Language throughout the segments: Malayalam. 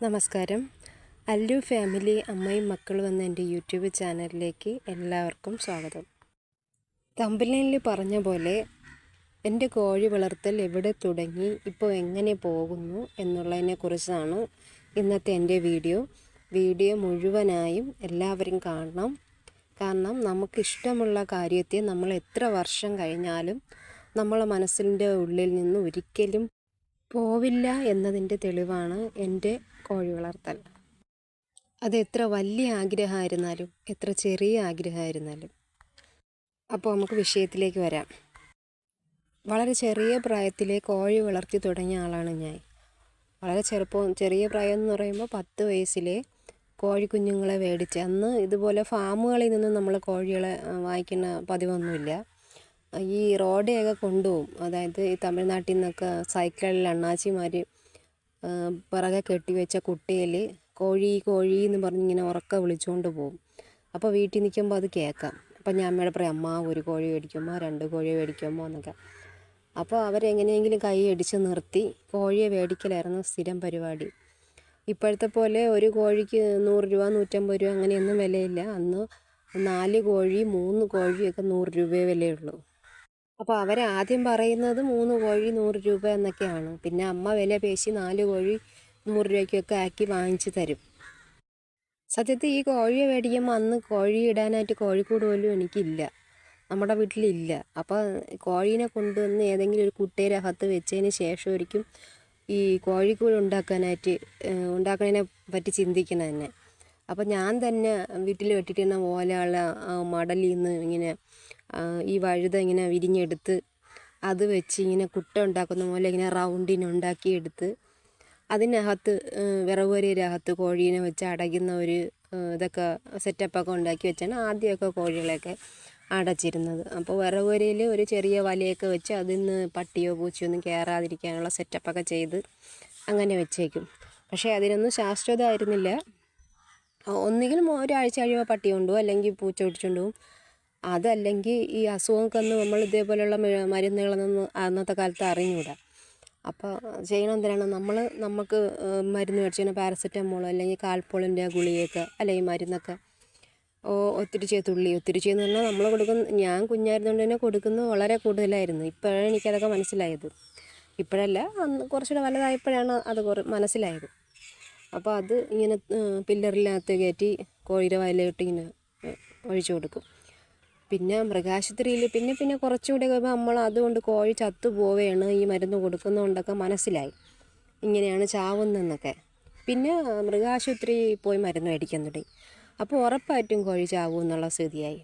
നമസ്കാരം. അല്ലു ഫാമിലി അമ്മയും മക്കളും എന്ന എന്റെ യൂട്യൂബ് ചാനലിലേക്ക് എല്ലാവർക്കും സ്വാഗതം. തമ്പലയിൽ പറഞ്ഞ പോലെ എന്റെ കോഴി വളർത്തൽ എവിടെ തുടങ്ങി ഇപ്പോൾ എങ്ങനെ പോകുന്നു എന്നുള്ളതിനെക്കുറിച്ചാണ് ഇന്നത്തെ എന്റെ വീഡിയോ. വീഡിയോ മുഴുവനായും എല്ലാവരും കാണണം. കാരണം നമുക്കിഷ്ടമുള്ള കാര്യത്തെ നമ്മൾ എത്ര വർഷം കഴിഞ്ഞാലും നമ്മളെ മനസ്സിന്റെ ഉള്ളിൽ നിന്ന് ഒരിക്കലും പോവില്ല എന്നതിന്റെ തെളിവാണ് എന്റെ കോഴി വളർത്തൽ. അത് എത്ര വലിയ ആഗ്രഹമായിരുന്നാലും എത്ര ചെറിയ ആഗ്രഹമായിരുന്നാലും. അപ്പോൾ നമുക്ക് വിഷയത്തിലേക്ക് വരാം. വളരെ ചെറിയ പ്രായത്തിലെ കോഴി വളർത്തി തുടങ്ങിയ ആളാണ് ഞാൻ. വളരെ ചെറുപ്പം ചെറിയ പ്രായം എന്ന് പറയുമ്പോൾ പത്ത് വയസ്സിലെ കോഴിക്കുഞ്ഞുങ്ങളെ മേടിച്ച് അന്ന് ഇതുപോലെ ഫാമുകളിൽ നിന്നും നമ്മൾ കോഴികളെ വാങ്ങിക്കുന്ന പതിവൊന്നുമില്ല. ഈ റോഡേയൊക്കെ കൊണ്ടുപോകും. അതായത് ഈ തമിഴ്നാട്ടിൽ നിന്നൊക്കെ സൈക്കിളിൽ അണ്ണാച്ചിമാർ പിറകെ കെട്ടിവെച്ച കുട്ടിയിൽ കോഴി കോഴി എന്ന് പറഞ്ഞ് ഇങ്ങനെ ഉറക്ക വിളിച്ചുകൊണ്ട് പോകും അപ്പോൾ വീട്ടിൽ നിൽക്കുമ്പോൾ അത് കേൾക്കാം. അപ്പോൾ ഞാൻ അമ്മയോട് പറയും അമ്മ ഒരു കോഴി മേടിക്കുമ്പോൾ രണ്ട് കോഴി മേടിക്കുമ്പോൾ എന്നൊക്കെ. അപ്പോൾ അവരെങ്ങനെയെങ്കിലും കൈ അടിച്ച് നിർത്തി കോഴിയെ മേടിക്കലായിരുന്നു സ്ഥിരം പരിപാടി. ഇപ്പോഴത്തെ പോലെ ഒരു കോഴിക്ക് നൂറ് രൂപ നൂറ്റമ്പത് രൂപ അങ്ങനെയൊന്നും വിലയില്ല. അന്ന് നാല് കോഴി മൂന്ന് കോഴിയൊക്കെ നൂറ് രൂപയേ വിലയുള്ളൂ. അപ്പോൾ അവരാദ്യം പറയുന്നത് മൂന്ന് കോഴി നൂറ് രൂപ എന്നൊക്കെയാണ്. പിന്നെ അമ്മ വില പേശി നാല് കോഴി നൂറ് രൂപയ്ക്കൊക്കെ ആക്കി വാങ്ങിച്ചു തരും. സത്യത്തിൽ ഈ കോഴിയെ മേടിക്കുമ്പോൾ അന്ന് കോഴി ഇടാനായിട്ട് കോഴിക്കൂട് പോലും എനിക്കില്ല. നമ്മുടെ വീട്ടിലില്ല. അപ്പോൾ കോഴീനെ കൊണ്ടുവന്ന് ഏതെങ്കിലും ഒരു കുട്ടയുടെ അകത്ത് വെച്ചതിന് ശേഷമായിരിക്കും ഈ കോഴിക്കൂട് ഉണ്ടാക്കാനായിട്ട് ഉണ്ടാക്കുന്നതിനെ പറ്റി ചിന്തിക്കണം തന്നെ. അപ്പോൾ ഞാൻ തന്നെ വീട്ടിൽ വെട്ടിട്ടിരുന്ന ഓലകള മടലിൽ നിന്ന് ഇങ്ങനെ ഈ വഴുത ഇങ്ങനെ വിരിഞ്ഞെടുത്ത് അത് വെച്ച് ഇങ്ങനെ കുട്ട ഉണ്ടാക്കുന്ന പോലെ ഇങ്ങനെ റൗണ്ടിന് ഉണ്ടാക്കിയെടുത്ത് അതിനകത്ത് വിറകുവരയിനകത്ത് കോഴീനെ വെച്ച് അടയ്ക്കുന്ന ഒരു ഇതൊക്കെ സെറ്റപ്പൊക്കെ ഉണ്ടാക്കി വെച്ചാണ് ആദ്യമൊക്കെ കോഴികളെയൊക്കെ അടച്ചിരുന്നത്. അപ്പോൾ വിറകുവരയിൽ ഒരു ചെറിയ വലയൊക്കെ വെച്ച് അതിൽ നിന്ന് പട്ടിയോ പൂച്ചയോ ഒന്നും കയറാതിരിക്കാനുള്ള സെറ്റപ്പൊക്കെ ചെയ്ത് അങ്ങനെ വെച്ചേക്കും. പക്ഷേ അതിനൊന്നും ശാശ്വതമായിരുന്നില്ല. ഒന്നുകിൽ ഒരാഴ്ച കഴിയുമ്പോൾ പട്ടി കൊണ്ടുപോകും അല്ലെങ്കിൽ പൂച്ച പിടിച്ചുകൊണ്ട് പോകും അതല്ലെങ്കിൽ ഈ അസുഖങ്ങൾക്കൊന്നും നമ്മൾ ഇതേപോലെയുള്ള മരുന്നുകളൊന്നും അന്നത്തെ കാലത്ത് അറിഞ്ഞുകൂടാ അപ്പോൾ ചെയ്യണം എന്തിനാണ്? നമ്മൾ നമുക്ക് മരുന്ന് മേടിച്ച് പാരസെറ്റമോൾ അല്ലെങ്കിൽ കാൽപോളിന്റെ ഗുളികയൊക്കെ അല്ലെങ്കിൽ മരുന്നൊക്കെ ഓ ഒത്തിരി ചെയ്ത് തുള്ളി ഒത്തിരി ചെയ്യുന്ന പറഞ്ഞാൽ നമ്മൾ കൊടുക്കുന്ന ഞാൻ കുഞ്ഞായിരുന്നുകൊണ്ട് തന്നെ കൊടുക്കുന്നത് വളരെ കൂടുതലായിരുന്നു. ഇപ്പോഴാണ് എനിക്കതൊക്കെ മനസ്സിലായത്. ഇപ്പോഴല്ല അന്ന് കുറച്ചുകൂടെ വലുതായപ്പോഴാണ് അത് കുറ മനസ്സിലായത്. അപ്പോൾ അത് ഇങ്ങനെ പില്ലറിനകത്ത് കയറ്റി കോഴിയുടെ വയലിലോട്ട് ഇങ്ങനെ ഒഴിച്ചു കൊടുക്കും. പിന്നെ മൃഗാശുപത്രിയിൽ പിന്നെ പിന്നെ കുറച്ചുകൂടി കഴിയുമ്പോൾ നമ്മൾ അതുകൊണ്ട് കോഴി ചത്തു പോവുകയാണ് ഈ മരുന്ന് കൊടുക്കുന്നതുകൊണ്ടൊക്കെ മനസ്സിലായി. ഇങ്ങനെയാണ് ചാവുന്നതെന്നൊക്കെ. പിന്നെ മൃഗാശുപത്രി പോയി മരുന്ന് മേടിക്കാൻ തുടങ്ങി അപ്പോൾ ഉറപ്പായിട്ടും കോഴി ചാവും എന്നുള്ള സ്ഥിതിയായി.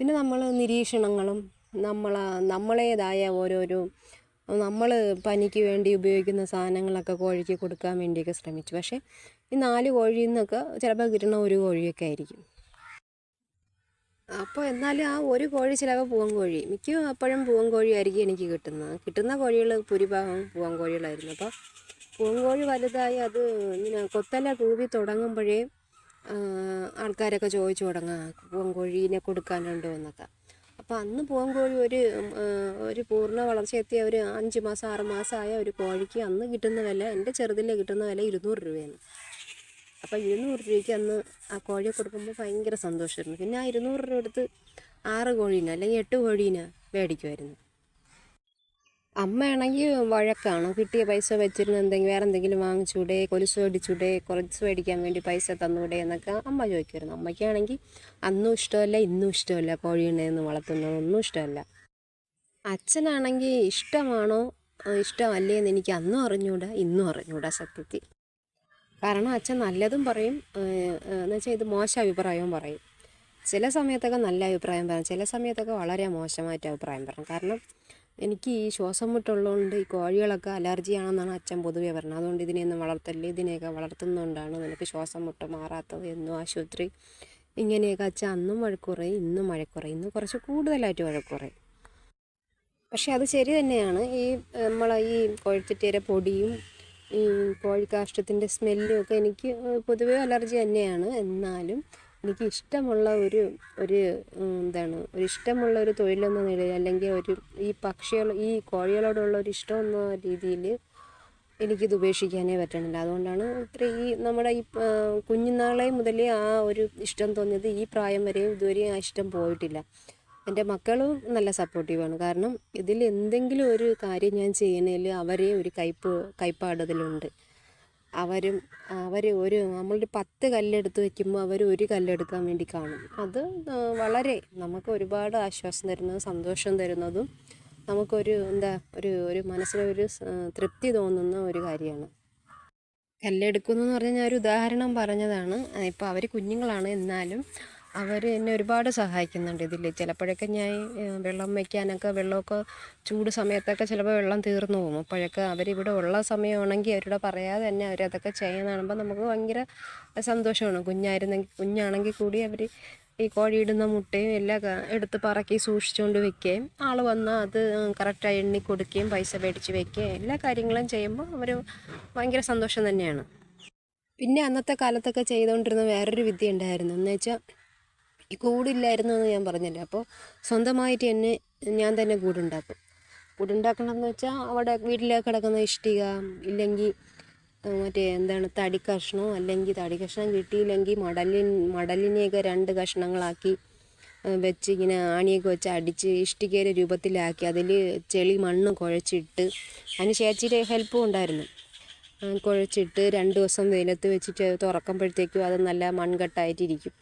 പിന്നെ നമ്മൾ നിരീക്ഷണങ്ങളും നമ്മൾ നമ്മളേതായ ഓരോരോ നമ്മൾ പനിക്ക് വേണ്ടി ഉപയോഗിക്കുന്ന സാധനങ്ങളൊക്കെ കോഴിക്ക് കൊടുക്കാൻ വേണ്ടിയൊക്കെ ശ്രമിച്ചു. പക്ഷേ ഈ നാല് കോഴിയിൽ നിന്നൊക്കെ ചിലപ്പോൾ കിട്ടുന്ന ഒരു കോഴിയൊക്കെ ആയിരിക്കും. അപ്പോൾ എന്നാലും ആ ഒരു കോഴി ചിലപ്പോൾ പൂവൻ കോഴി മിക്ക അപ്പോഴും പൂവൻ കോഴിയായിരിക്കും എനിക്ക് കിട്ടുന്നത്. കിട്ടുന്ന കോഴികൾ ഭൂരിഭാഗം പൂവൻ കോഴികളായിരുന്നു അപ്പോൾ പൂവൻ കോഴി വലുതായി അത് ഇങ്ങനെ കൊത്തല കൂവി തുടങ്ങുമ്പോഴേ ആൾക്കാരൊക്കെ ചോദിച്ചു തുടങ്ങാം പൂവൻ കോഴീനെ കൊടുക്കാനുണ്ടോ എന്നൊക്കെ. അപ്പോൾ അന്ന് പൂവൻ കോഴി ഒരു ഒരു പൂർണ വളർച്ചയെത്തിയ ഒരു അഞ്ച് മാസം ആറ് മാസമായ ഒരു കോഴിക്ക് അന്ന് കിട്ടുന്ന വില എന്റെ ചെറുതിൽ കിട്ടുന്ന വില ഇരുന്നൂറ് രൂപയാണ്. അപ്പോൾ ഇരുന്നൂറ് രൂപയ്ക്ക് അന്ന് ആ കോഴിയെ കൊടുക്കുമ്പോൾ ഭയങ്കര സന്തോഷമായിരുന്നു പിന്നെ ആ ഇരുന്നൂറ് രൂപ എടുത്ത് ആറ് കോഴീനെ അല്ലെങ്കിൽ എട്ട് കോഴീനെ മേടിക്കുമായിരുന്നു അമ്മയാണെങ്കിൽ വഴക്കാണ്? കിട്ടിയ പൈസ വെച്ചിരുന്ന് എന്തെങ്കിലും വേറെ എന്തെങ്കിലും വാങ്ങിച്ചൂടെ? കൊലുസ് മേടിച്ചൂടെ? കുറച്ച് മേടിക്കാൻ വേണ്ടി പൈസ തന്നൂടെ എന്നൊക്കെ അമ്മ ചോദിക്കുമായിരുന്നു അമ്മയ്ക്കാണെങ്കിൽ അന്നും ഇഷ്ടമല്ല ഇന്നും ഇഷ്ടമല്ല കോഴീനെയൊന്നും വളർത്തുന്നതൊന്നും ഇഷ്ടമല്ല. അച്ഛനാണെങ്കിൽ ഇഷ്ടമാണോ? ഇഷ്ടമല്ലേ എന്ന് എനിക്ക് അന്നും അറിഞ്ഞൂടാ ഇന്നും അറിഞ്ഞൂടാ സത്യത്തിൽ. കാരണം അച്ഛൻ നല്ലതും പറയും എന്ന് വെച്ചാൽ ഇത് മോശം അഭിപ്രായവും പറയും. ചില സമയത്തൊക്കെ നല്ല അഭിപ്രായം പറയും ചില സമയത്തൊക്കെ വളരെ മോശമായിട്ട് അഭിപ്രായം പറയും. കാരണം എനിക്ക് ഈ ശ്വാസം മുട്ടുള്ളതുകൊണ്ട് ഈ കോഴികളൊക്കെ അലർജി ആണെന്നാണ് അച്ഛൻ പൊതുവെ പറഞ്ഞത്. അതുകൊണ്ട് ഇതിനെയൊന്നും വളർത്തല്ല ഇതിനെയൊക്കെ വളർത്തുന്നതുകൊണ്ടാണ് നിനക്ക് ശ്വാസം മുട്ട് മാറാത്തത് എന്നും ആശുപത്രി. ഇങ്ങനെയൊക്കെ അച്ഛൻ അന്നും മഴക്കുറയും ഇന്നും മഴക്കുറയും ഇന്ന് കുറച്ച് കൂടുതലായിട്ട് മഴക്കുറയും പക്ഷേ അത് ശരി തന്നെയാണ്. ഈ നമ്മളെ ഈ കോഴിത്തിറ്റയുടെ പൊടിയും ഈ കോഴിക്കാഷ്ടത്തിന്റെ സ്മെല്ലും ഒക്കെ എനിക്ക് പൊതുവേ അലർജി തന്നെയാണ്. എന്നാലും എനിക്ക് ഇഷ്ടമുള്ള ഒരു ഒരു എന്താണ് ഒരു ഇഷ്ടമുള്ള ഒരു തൊഴിലെന്ന നിലയിൽ അല്ലെങ്കിൽ ഒരു ഈ പക്ഷികൾ ഈ കോഴികളോടുള്ള ഒരു ഇഷ്ടം എന്ന രീതിയിൽ എനിക്കിത് ഉപേക്ഷിക്കാനേ പറ്റണില്ല. അതുകൊണ്ടാണ് ഇത്ര ഈ നമ്മുടെ ഈ കുഞ്ഞുനാളെ മുതലേ ആ ഒരു ഇഷ്ടം തോന്നിയത് ഈ പ്രായം വരെയും ഇതുവരെയും ആ ഇഷ്ടം പോയിട്ടില്ല. എന്റെ മക്കളും നല്ല സപ്പോർട്ടീവാണ് കാരണം ഇതിൽ എന്തെങ്കിലും ഒരു കാര്യം ഞാൻ ചെയ്യണതിൽ അവരെ ഒരു കൈപ്പ് കൈപ്പാടതിലുണ്ട് അവരും അവർ ഒരു നമ്മളൊരു പത്ത് കല്ലെടുത്ത് വയ്ക്കുമ്പോൾ അവർ ഒരു കല്ലെടുക്കാൻ വേണ്ടി കാണും. അത് വളരെ നമുക്ക് ഒരുപാട് ആശ്വാസം തരുന്നതും സന്തോഷം തരുന്നതും നമുക്കൊരു എന്താ ഒരു ഒരു മനസ്സിലൊരു തൃപ്തി തോന്നുന്ന ഒരു കാര്യമാണ്. കല്ലെടുക്കുന്നു എന്ന് പറഞ്ഞാൽ ഞാൻ ഒരു ഉദാഹരണം പറഞ്ഞതാണ്. ഇപ്പോൾ അവർ കുഞ്ഞുങ്ങളാണ് എന്നാലും അവർ എന്നെ ഒരുപാട് സഹായിക്കുന്നുണ്ട് ഇതിൽ ചിലപ്പോഴൊക്കെ ഞാൻ വെള്ളം വയ്ക്കാനൊക്കെ വെള്ളമൊക്കെ ചൂട് സമയത്തൊക്കെ ചിലപ്പോൾ വെള്ളം തീർന്നു പോകും. അപ്പോഴൊക്കെ അവരിവിടെ ഉള്ള സമയമാണെങ്കിൽ അവരോട് പറയാതെ തന്നെ അവരതൊക്കെ ചെയ്യുന്ന കാണുമ്പോൾ നമുക്ക് ഭയങ്കര സന്തോഷമാണ്. കുഞ്ഞായിരുന്നെങ്കിൽ കുഞ്ഞാണെങ്കിൽ കൂടി അവർ ഈ കോഴിയിടുന്ന മുട്ടയും എല്ലാം എടുത്ത് പറക്കി സൂക്ഷിച്ചുകൊണ്ട് വെക്കുകയും ആൾ വന്നാൽ അത് കറക്റ്റായി എണ്ണി കൊടുക്കുകയും പൈസ മേടിച്ച് വെക്കുകയും എല്ലാ കാര്യങ്ങളും ചെയ്യുമ്പോൾ അവർ ഭയങ്കര സന്തോഷം തന്നെയാണ്. പിന്നെ അന്നത്തെ കാലത്തൊക്കെ ചെയ്തുകൊണ്ടിരുന്ന വേറൊരു വിദ്യ ഉണ്ടായിരുന്നു. എന്ന് വെച്ചാൽ ഈ കൂടില്ലായിരുന്നു എന്ന് ഞാൻ പറഞ്ഞില്ല. അപ്പോൾ സ്വന്തമായിട്ട് തന്നെ ഞാൻ തന്നെ കൂടുണ്ടാക്കും. കൂടുണ്ടാക്കണമെന്ന് വെച്ചാൽ അവിടെ വീട്ടിൽ കിടക്കുന്ന ഇഷ്ടിക ഇല്ലെങ്കിൽ മറ്റേ എന്താണ് തടി കഷ്ണം അല്ലെങ്കിൽ തടി കഷ്ണം കിട്ടിയില്ലെങ്കിൽ മടലിൻ മടലിനെയൊക്കെ രണ്ട് കഷ്ണങ്ങളാക്കി വെച്ച് ഇങ്ങനെ ആണിയൊക്കെ വെച്ച് അടിച്ച് ഇഷ്ടികയുടെ രൂപത്തിലാക്കി അതിൽ ചെളി മണ്ണ് കുഴച്ചിട്ട് അതിന് ചേച്ചിയുടെ ഹെൽപ്പും ഉണ്ടായിരുന്നു. കുഴച്ചിട്ട് രണ്ട് ദിവസം വെയിലത്ത് വെച്ചിട്ട് തുറക്കുമ്പോഴത്തേക്കും അത് നല്ല മൺകട്ടായിട്ടിരിക്കും.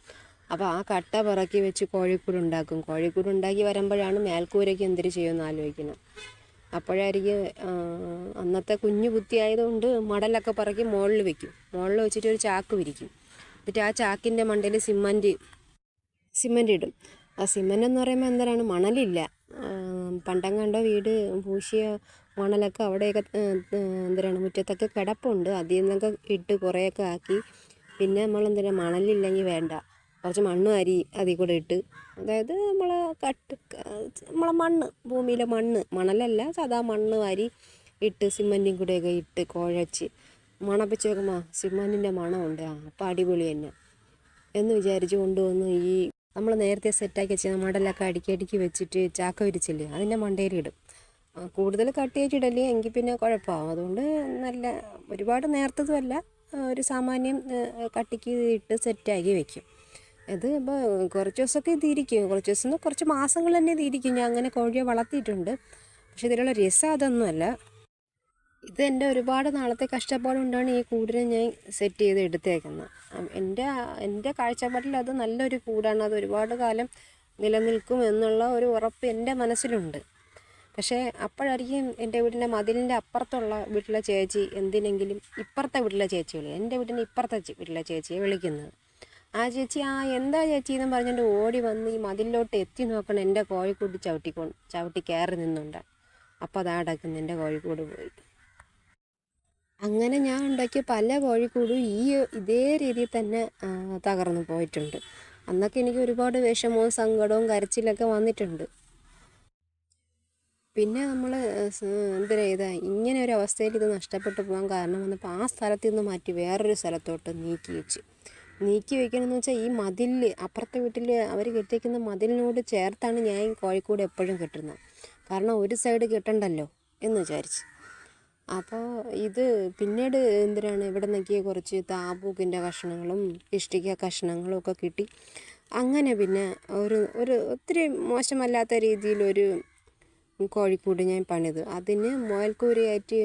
അപ്പോൾ ആ കട്ട പിറക്കി വെച്ച് കോഴിക്കൂട് ഉണ്ടാക്കും. കോഴിക്കൂട് ഉണ്ടാക്കി വരുമ്പോഴാണ് മേൽക്കൂരയ്ക്ക് എന്തിര് ചെയ്യുമെന്ന് ആലോചിക്കുന്നത്. അപ്പോഴായിരിക്കും അന്നത്തെ കുഞ്ഞു ബുദ്ധി ആയതുകൊണ്ട് മടലൊക്കെ പറക്കി മുകളിൽ വെക്കും. മുകളിൽ വെച്ചിട്ട് ഒരു ചാക്ക് വിരിക്കും. എന്നിട്ട് ആ ചാക്കിന്റെ മണ്ടയിൽ സിമന്റ് സിമന്റ് ഇടും. ആ സിമന്റ് എന്ന് പറയുമ്പോൾ എന്താണ്? മണലില്ല. പണ്ടം കണ്ടോ വീട് പൂശിയ മണലൊക്കെ അവിടെയൊക്കെ എന്താണ്? മുറ്റത്തൊക്കെ കിടപ്പുണ്ട്. അതിൽ നിന്നൊക്കെ ഇട്ട് കുറേയൊക്കെ ആക്കി. പിന്നെ നമ്മൾ എന്തിനാ മണലില്ലെങ്കിൽ വേണ്ട. കുറച്ച് മണ്ണ് അരി അതിൽ കൂടെ ഇട്ട്. അതായത് നമ്മൾ കട്ട് നമ്മളെ മണ്ണ് ഭൂമിയിലെ മണ്ണ് മണലല്ല സാധാ മണ്ണ് വാരി ഇട്ട് സിമന്റും കൂടെയൊക്കെ ഇട്ട് കുഴച്ച്. മണപ്പിച്ച് നോക്കുമ്പോൾ സിമന്റിന്റെ മണമുണ്ട്. ആ അപ്പം അടിപൊളി തന്നെ. എന്ന് വിചാരിച്ച് കൊണ്ടുവന്ന് ഈ നമ്മൾ നേരത്തെ സെറ്റാക്കി വെച്ച മടലൊക്കെ അടുക്കി അടുക്കി വെച്ചിട്ട് ചാക്ക വിരിച്ചില്ലേ അതിന്റെ മണ്ടയിലിടും കൂടുതൽ കട്ടിയായിട്ടിടല്ലേ എങ്കിൽ പിന്നെ കുഴപ്പമാകും അതുകൊണ്ട് നല്ല ഒരുപാട് നേർത്തതുമല്ല ഒരു സാമാന്യം കട്ടിക്ക് ഇട്ട് സെറ്റാക്കി വെക്കും. ഇത് ഇപ്പോൾ കുറച്ച് ദിവസമൊക്കെ ഇതിരിക്കും. കുറച്ച് ദിവസം കുറച്ച് മാസങ്ങൾ തന്നെ ഇതിരിക്കും. ഞാൻ അങ്ങനെ കോഴിയെ വളർത്തിയിട്ടുണ്ട്. പക്ഷെ ഇതിലുള്ള രസം അതൊന്നുമല്ല. ഇത് എന്റെ ഒരുപാട് നാളത്തെ കഷ്ടപ്പാടുകൊണ്ടാണ് ഈ കൂടിനെ ഞാൻ സെറ്റ് ചെയ്ത് എടുത്തേക്കുന്നത്. എന്റെ എന്റെ കാഴ്ചപ്പാടിൽ അത് നല്ലൊരു കൂടാണ്. അത് ഒരുപാട് കാലം നിലനിൽക്കും എന്നുള്ള ഒരു ഉറപ്പ് എന്റെ മനസ്സിലുണ്ട്. പക്ഷേ അപ്പോഴായിരിക്കും എന്റെ വീടിന്റെ മതിലിന്റെ അപ്പുറത്തുള്ള വീട്ടിലെ ചേച്ചി എന്തിനെങ്കിലും ഇപ്പുറത്തെ വീട്ടിലെ ചേച്ചി വിളിക്കുക എന്റെ വീടിന്റെ ഇപ്പുറത്തെ വീട്ടിലെ ചേച്ചിയെ വിളിക്കുന്നത്. ആ ചേച്ചി ആ എന്താ ചേച്ചി എന്ന് പറഞ്ഞുകൊണ്ട് ഓടി വന്ന് ഈ മതിലിലോട്ട് എത്തി നോക്കണം. എന്റെ കോഴിക്കൂട് ചവിട്ടിക്കൊ ചവിട്ടി കയറി നിന്നുണ്ട്. അപ്പോൾ അതാ അടക്കുന്നു എന്റെ കോഴിക്കൂട് പോയി. അങ്ങനെ ഞാൻ ഉണ്ടാക്കിയ പല കോഴിക്കൂടും ഈ ഇതേ രീതിയിൽ തന്നെ തകർന്നു പോയിട്ടുണ്ട്. അന്നൊക്കെ എനിക്ക് ഒരുപാട് വിഷമവും സങ്കടവും കരച്ചിലൊക്കെ വന്നിട്ടുണ്ട്. പിന്നെ നമ്മൾ എന്തിനാ ചെയ്ത ഇങ്ങനെ ഒരു അവസ്ഥയിൽ ഇത് നഷ്ടപ്പെട്ടു പോകാൻ കാരണം വന്നപ്പോൾ ആ സ്ഥലത്ത് നിന്ന് മാറ്റി വേറൊരു സ്ഥലത്തോട്ട് നീക്കി വെച്ചു. നീക്കി വെക്കണമെന്ന് വെച്ചാൽ ഈ മതിലിൽ അപ്പുറത്തെ വീട്ടിൽ അവർ കെട്ടിയിരിക്കുന്ന മതിലിനോട് ചേർത്താണ് ഞാൻ കോഴിക്കോട് എപ്പോഴും കെട്ടുന്നത്. കാരണം ഒരു സൈഡ് കെട്ടണ്ടല്ലോ എന്ന് വിചാരിച്ച്. അപ്പോൾ ഇത് പിന്നീട് എന്തിനാണ് ഇവിടെ നിന്നൊക്കെ കുറച്ച് താബൂക്കിന്റെ കഷ്ണങ്ങളും ഇഷ്ടിക കഷ്ണങ്ങളും ഒക്കെ കിട്ടി. അങ്ങനെ പിന്നെ ഒരു ഒരു ഒത്തിരി മോശമല്ലാത്ത രീതിയിലൊരു കോഴിക്കൂട് ഞാൻ പണിത്. അതിന് മുയൽക്കൂരയായിട്ട്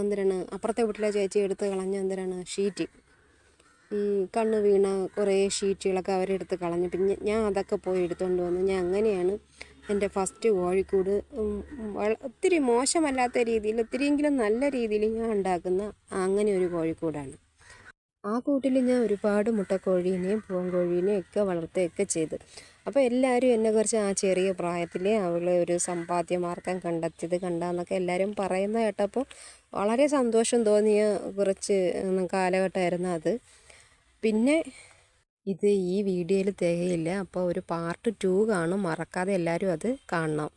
എന്തിനാണ് അപ്പുറത്തെ വീട്ടിലെ ചേച്ചി എടുത്ത് കളഞ്ഞ എന്തിനാണ് ഷീറ്റ്. കണ്ണ് വീണ കുറേ ഷീറ്റുകളൊക്കെ അവരെടുത്ത് കളഞ്ഞു. പിന്നെ ഞാൻ അതൊക്കെ പോയി എടുത്തുകൊണ്ട് വന്നു. ഞാൻ അങ്ങനെയാണ് എന്റെ ഫസ്റ്റ് കോഴിക്കൂട്. ഒത്തിരി മോശമല്ലാത്ത രീതിയിൽ ഒത്തിരിയെങ്കിലും നല്ല രീതിയിൽ ഞാൻ ഉണ്ടാക്കുന്ന അങ്ങനെ ഒരു കോഴിക്കൂടാണ്. ആ കൂട്ടിൽ ഞാൻ ഒരുപാട് മുട്ടക്കോഴീനെയും പൂങ്കോഴീനെയും ഒക്കെ വളർത്തുകയൊക്കെ ചെയ്തു. അപ്പോൾ എല്ലാവരും എന്നെക്കുറിച്ച് ആ ചെറിയ പ്രായത്തിൽ അവൾ ഒരു സമ്പാദ്യമാർഗം കണ്ടെത്തിയത് കണ്ടാന്നൊക്കെ എല്ലാവരും പറയുന്ന കേട്ടപ്പോൾ വളരെ സന്തോഷം തോന്നിയ കുറച്ച് കാലഘട്ടമായിരുന്നു അത്. പിന്നെ ഇത് ഈ വീഡിയോയിൽ തികയില്ല. അപ്പോൾ ഒരു പാർട്ട് ടു കാണും. മറക്കാതെ എല്ലാവരും അത് കാണണം.